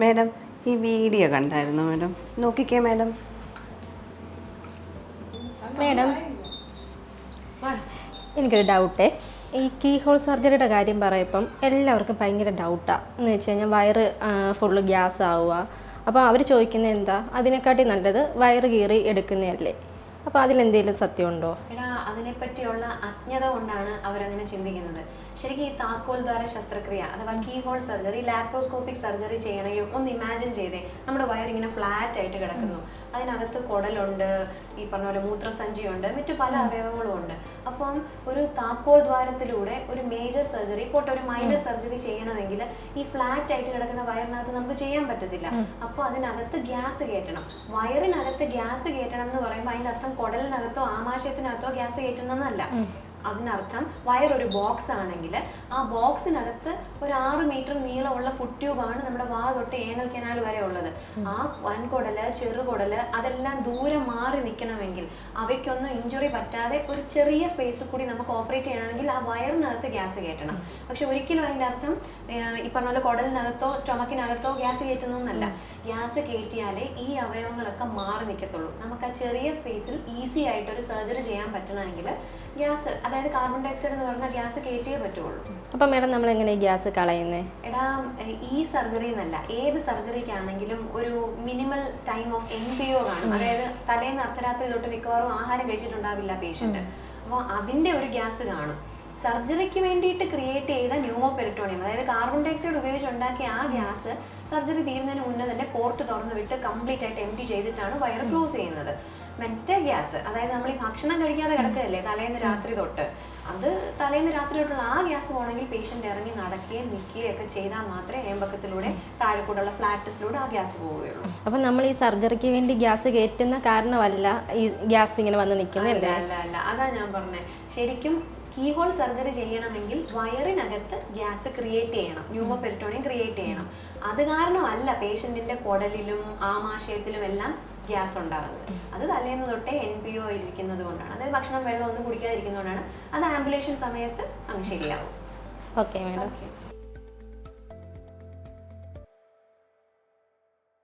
Madam ഈ video കണ്ടായിരുന്നു madam? നോക്കിക്കേ മാഡം. മേഡം എനിക്കൊരു ഡൗട്ടേ. ഈ കീ ഹോൾ സർജറിയുടെ കാര്യം പറയപ്പം എല്ലാവർക്കും ഭയങ്കര ഡൗട്ടാണ് എന്ന് വെച്ച് കഴിഞ്ഞാൽ വയറ് ഫുള്ള് ഗ്യാസ് ആവുക അപ്പോൾ അവർ ചോദിക്കുന്നത് എന്താ? അതിനെക്കാട്ടി നല്ലത് വയറ് കീറി എടുക്കുന്നതല്ലേ. അപ്പോൾ അതിലെന്തെങ്കിലും സത്യമുണ്ടോ? എടാ അതിനെപ്പറ്റിയുള്ള അജ്ഞത കൊണ്ടാണ് അവരങ്ങനെ ചിന്തിക്കുന്നത്. ശരിക്കും ഈ താക്കോൽ ദ്വാര ശസ്ത്രക്രിയ അഥവാ key hole surgery laparoscopic surgery ചെയ്യണമെങ്കിൽ ഒന്ന് ഇമാജിൻ ചെയ്തേ നമ്മുടെ വയർ ഇങ്ങനെ ഫ്ലാറ്റ് ആയിട്ട് കിടക്കുന്നു. അതിനകത്ത് കുടലുണ്ട് ഈ പറഞ്ഞ പോലെ മൂത്രസഞ്ചിയുണ്ട് മറ്റു പല അവയവങ്ങളും ഉണ്ട് അപ്പം ഒരു താക്കോൽ ദ്വാരത്തിലൂടെ ഒരു മേജർ സർജറി പോട്ടെ ഒരു മൈനർ സർജറി ചെയ്യണമെങ്കിൽ ഈ ഫ്ലാറ്റ് ആയിട്ട് കിടക്കുന്ന വയറിനകത്ത് നമുക്ക് ചെയ്യാൻ പറ്റത്തില്ല. അപ്പോൾ അതിനകത്ത് ഗ്യാസ് കയറ്റണം. വയറിനകത്ത് ഗ്യാസ് കയറ്റണം എന്ന് പറയുമ്പോൾ അതിന്റെ അർത്ഥം കുടലിനകത്തോ ആമാശയത്തിനകത്തോ ഗ്യാസ് കയറ്റുന്നതല്ല. അതിനർത്ഥം വയറൊരു ബോക്സ് ആണെങ്കിൽ ആ ബോക്സിനകത്ത് ഒരു ആറ് മീറ്റർ നീളമുള്ള ഫുഡ് ട്യൂബാണ് നമ്മുടെ വാ തൊട്ട് ഏനൽ കനാൽ വരെ ഉള്ളത്. ആ വൻകുടൽ ചെറുകുടൽ അതെല്ലാം ദൂരെ മാറി നിൽക്കണമെങ്കിൽ അവയ്ക്കൊന്നും ഇഞ്ചുറി പറ്റാതെ ഒരു ചെറിയ സ്പേസിൽ കൂടി നമുക്ക് ഓപ്പറേറ്റ് ചെയ്യണമെങ്കിൽ ആ വയറിനകത്ത് ഗ്യാസ് കയറ്റണം. പക്ഷെ ഒരിക്കലും അതിന്റെ അർത്ഥം ഈ പറഞ്ഞ പോലെ കുടലിനകത്തോ സ്റ്റൊമക്കിനകത്തോ ഗ്യാസ് കയറ്റുന്നു എന്നല്ല ഗ്യാസ് കയറ്റിയാലേ ഈ അവയവങ്ങളൊക്കെ മാറി നിൽക്കത്തുള്ളൂ. നമുക്ക് ആ ചെറിയ സ്പേസിൽ ഈസി ആയിട്ട് ഒരു സർജറി ചെയ്യാൻ പറ്റണമെങ്കിൽ ഗ്യാസ് അതായത് കാർബൺ ഡയോക്സൈഡ് എന്ന് പറഞ്ഞാൽ ഗ്യാസ് കയറ്റിയേ പറ്റുള്ളൂ. അപ്പം മേഡം നമ്മൾ എങ്ങനെ ഈ ഗ്യാസ് കളയുന്നത് എടാ ഈ സർജറി എന്നല്ല ഏത് സർജറിക്കാണെങ്കിലും ഒരു minimal time of N P O കാണും. അതായത് തലേന്ന് അർദ്ധരാത്രി തൊട്ട് മിക്കവാറും ആഹാരം കഴിച്ചിട്ടുണ്ടാവില്ല പേഷ്യന്റ് അപ്പോൾ അതിന്റെ ഒരു ഗ്യാസ് കാണും. സർജറിക്ക് വേണ്ടിയിട്ട് ക്രിയേറ്റ് ചെയ്ത ന്യൂമോ പെരിറ്റോണിയം അതായത് കാർബൺ ഡയോക്സൈഡ് ഉപയോഗിച്ച് ഉണ്ടാക്കിയ ആ ഗ്യാസ് സർജറി തീരുന്നതിന് മുന്നേ തന്നെ പോർട്ട് തുറന്നു വിട്ട് കംപ്ലീറ്റ് ആയിട്ട് എം ടി ചെയ്തിട്ടാണ് വയർ ക്ലോസ് ചെയ്യുന്നത്. മെറ്റ ഗ്യാസ് അതായത് നമ്മൾ ഈ ഭക്ഷണം കഴിക്കാതെ കിടക്കുകയല്ലേ തലേന്ന് രാത്രി തൊട്ട്. അത് തലേന്ന് രാത്രി തൊട്ടുള്ള ആ ഗ്യാസ് പോകണമെങ്കിൽ പേഷ്യന്റ് ഇറങ്ങി നടക്കുകയും നിൽക്കുകയും ഒക്കെ ചെയ്താൽ മാത്രമേ ഏമ്പക്കത്തിലൂടെ താഴെക്കൂടുള്ള ഫ്ലാറ്റസിലൂടെ ആ ഗ്യാസ് പോവുകയുള്ളൂ. അപ്പം നമ്മൾ ഈ സർജറിക്ക് വേണ്ടി ഗ്യാസ് കയറ്റുന്ന കാരണമല്ല ഈ ഗ്യാസ് ഇങ്ങനെ വന്ന് അല്ല അല്ല അല്ല. അതാ ഞാൻ പറഞ്ഞത് ശരിക്കും കീഹോൾ സർജറി ചെയ്യണമെങ്കിൽ വയറിനകത്ത് ഗ്യാസ് ക്രിയേറ്റ് ചെയ്യണം. ന്യൂമോ പെരിറ്റോണിയം ക്രിയേറ്റ് ചെയ്യണം. അത് കാരണമല്ല പേഷ്യന്റിന്റെ കുടലിലും ആമാശയത്തിലും എല്ലാം ഗ്യാസ് ഉണ്ടാകുന്നത് അത് തലേന്ന് തൊട്ടേ എൻ പി ഒ ഇരിക്കുന്നത് കൊണ്ടാണ്. അതായത് ഭക്ഷണം വെള്ളം ഒന്നും കുടിക്കാതിരിക്കുന്നതുകൊണ്ടാണ് അത് ആംബുലേഷൻ സമയത്ത് അങ്ങ് ശരിയാവും. Okay madam okay